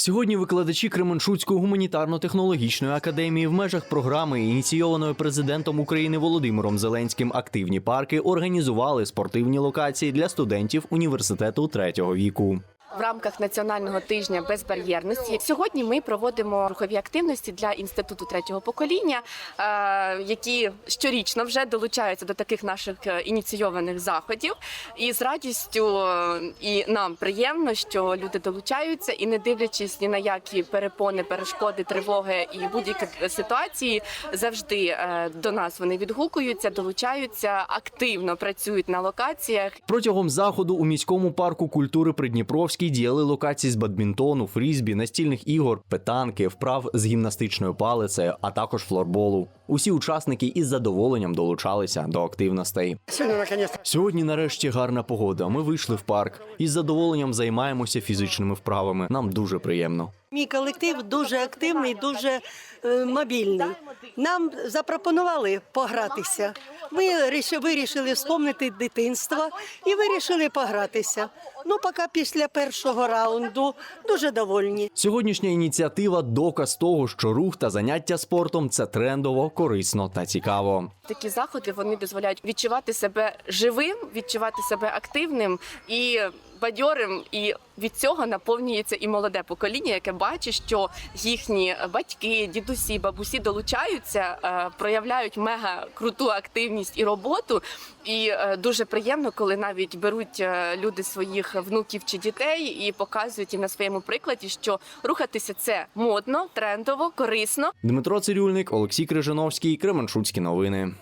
Сьогодні викладачі Кременчуцької гуманітарно-технологічної академії в межах програми, ініційованої президентом України Володимиром Зеленським активні парки, організували спортивні локації для студентів університету третього віку. В рамках національного тижня безбар'єрності сьогодні ми проводимо рухові активності для інституту третього покоління, е, які щорічно вже долучаються до таких наших е, ініційованих заходів. І з радістю е, і нам приємно, що люди долучаються і, не дивлячись ні на які перепони, перешкоди, тривоги і будь-які ситуації, завжди до нас вони відгукуються, долучаються, активно працюють на локаціях. Протягом заходу у міському парку культури Придніпровський діяли локації з бадмінтону, фрізбі, настільних ігор, петанки, вправ з гімнастичною палицею, а також флорболу. Усі учасники із задоволенням долучалися до активностей. Сьогодні нарешті гарна погода. Ми вийшли в парк і з задоволенням займаємося фізичними вправами. Нам дуже приємно. мій колектив дуже активний, дуже е, мобільний. Нам запропонували погратися. Ми ріш- вирішили вспомнити дитинство і вирішили погратися. Ну, поки після першого раунду дуже довольні. Сьогоднішня ініціатива доказ того, що рух та заняття спортом це трендово, корисно та цікаво. Такі заходи вони дозволяють відчувати себе живим, відчувати себе активним і бадьорим. І від цього наповнюється і молоде покоління, яке бачить, що їхні батьки, дідусі, бабусі долучаються, е, проявляють мега круту активність і роботу. І е, дуже приємно, коли навіть беруть е, люди своїх внуків чи дітей і показують їм на своєму прикладі, що рухатися це модно, трендово, корисно. Дмитро Цирюльник, Олексій Крижановський, Кременчуцькі новини.